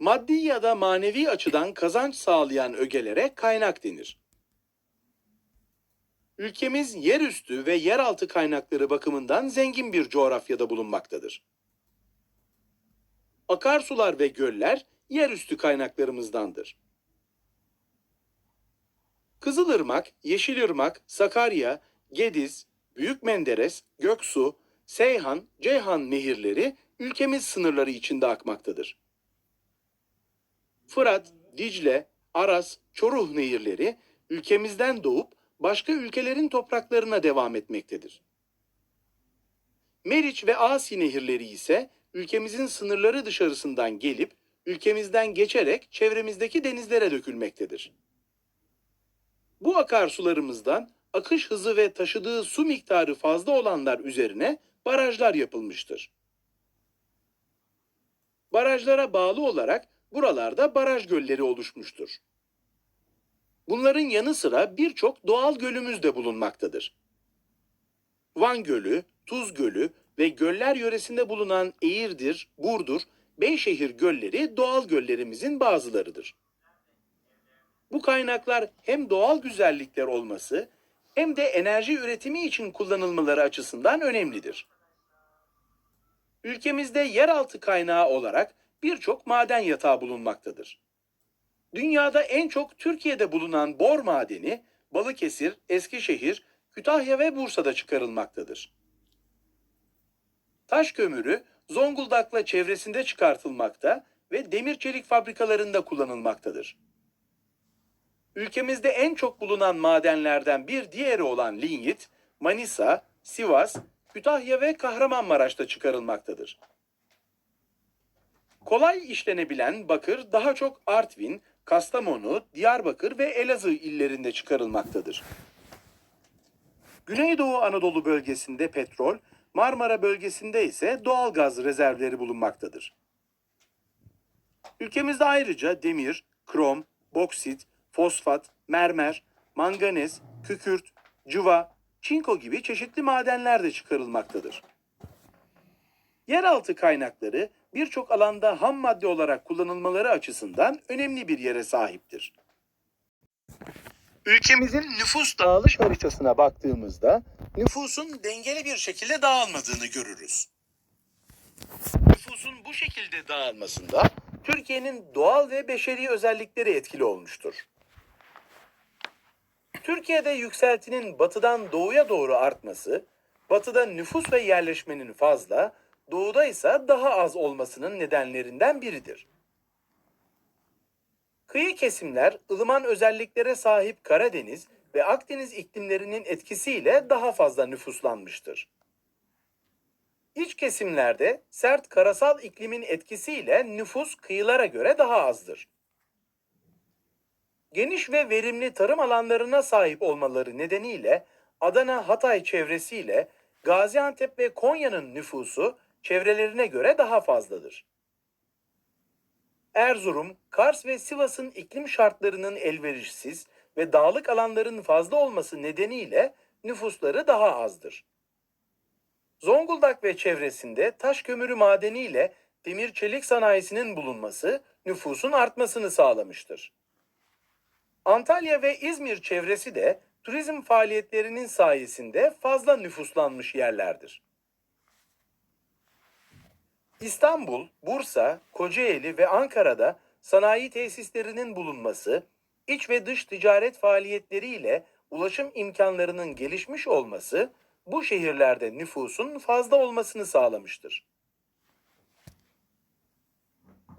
Maddi ya da manevi açıdan kazanç sağlayan ögelere kaynak denir. Ülkemiz yerüstü ve yeraltı kaynakları bakımından zengin bir coğrafyada bulunmaktadır. Akarsular ve göller yerüstü kaynaklarımızdandır. Kızılırmak, Yeşilırmak, Sakarya, Gediz, Büyük Menderes, Göksu, Seyhan, Ceyhan nehirleri ülkemiz sınırları içinde akmaktadır. Fırat, Dicle, Aras, Çoruh nehirleri ülkemizden doğup başka ülkelerin topraklarına devam etmektedir. Meriç ve Asi nehirleri ise ülkemizin sınırları dışarısından gelip ülkemizden geçerek çevremizdeki denizlere dökülmektedir. Bu akarsularımızdan akış hızı ve taşıdığı su miktarı fazla olanlar üzerine barajlar yapılmıştır. Barajlara bağlı olarak buralarda baraj gölleri oluşmuştur. Bunların yanı sıra birçok doğal gölümüz de bulunmaktadır. Van Gölü, Tuz Gölü ve göller yöresinde bulunan Eğirdir, Burdur, Beyşehir gölleri doğal göllerimizin bazılarıdır. Bu kaynaklar hem doğal güzellikler olması hem de enerji üretimi için kullanılmaları açısından önemlidir. Ülkemizde yeraltı kaynağı olarak birçok maden yatağı bulunmaktadır. Dünyada en çok Türkiye'de bulunan bor madeni Balıkesir, Eskişehir, Kütahya ve Bursa'da çıkarılmaktadır. Taş kömürü Zonguldak'la çevresinde çıkartılmakta ve demir çelik fabrikalarında kullanılmaktadır. Ülkemizde en çok bulunan madenlerden bir diğeri olan linyit, Manisa, Sivas, Kütahya ve Kahramanmaraş'ta çıkarılmaktadır. Kolay işlenebilen bakır daha çok Artvin, Kastamonu, Diyarbakır ve Elazığ illerinde çıkarılmaktadır. Güneydoğu Anadolu bölgesinde petrol, Marmara bölgesinde ise doğal gaz rezervleri bulunmaktadır. Ülkemizde ayrıca demir, krom, boksit, fosfat, mermer, manganez, kükürt, cıva, çinko gibi çeşitli madenler de çıkarılmaktadır. Yeraltı kaynakları birçok alanda ham madde olarak kullanılmaları açısından önemli bir yere sahiptir. Ülkemizin nüfus dağılış haritasına baktığımızda nüfusun dengeli bir şekilde dağılmadığını görürüz. Nüfusun bu şekilde dağılmasında Türkiye'nin doğal ve beşeri özellikleri etkili olmuştur. Türkiye'de yükseltinin batıdan doğuya doğru artması, batıda nüfus ve yerleşmenin fazla, doğuda ise daha az olmasının nedenlerinden biridir. Kıyı kesimler ılıman özelliklere sahip Karadeniz ve Akdeniz iklimlerinin etkisiyle daha fazla nüfuslanmıştır. İç kesimlerde sert karasal iklimin etkisiyle nüfus kıyılara göre daha azdır. Geniş ve verimli tarım alanlarına sahip olmaları nedeniyle Adana Hatay çevresiyle Gaziantep ve Konya'nın nüfusu çevrelerine göre daha fazladır. Erzurum, Kars ve Sivas'ın iklim şartlarının elverişsiz ve dağlık alanların fazla olması nedeniyle nüfusları daha azdır. Zonguldak ve çevresinde taş kömürü madeni ile demir çelik sanayisinin bulunması nüfusun artmasını sağlamıştır. Antalya ve İzmir çevresi de turizm faaliyetlerinin sayesinde fazla nüfuslanmış yerlerdir. İstanbul, Bursa, Kocaeli ve Ankara'da sanayi tesislerinin bulunması, iç ve dış ticaret faaliyetleriyle ulaşım imkanlarının gelişmiş olması bu şehirlerde nüfusun fazla olmasını sağlamıştır.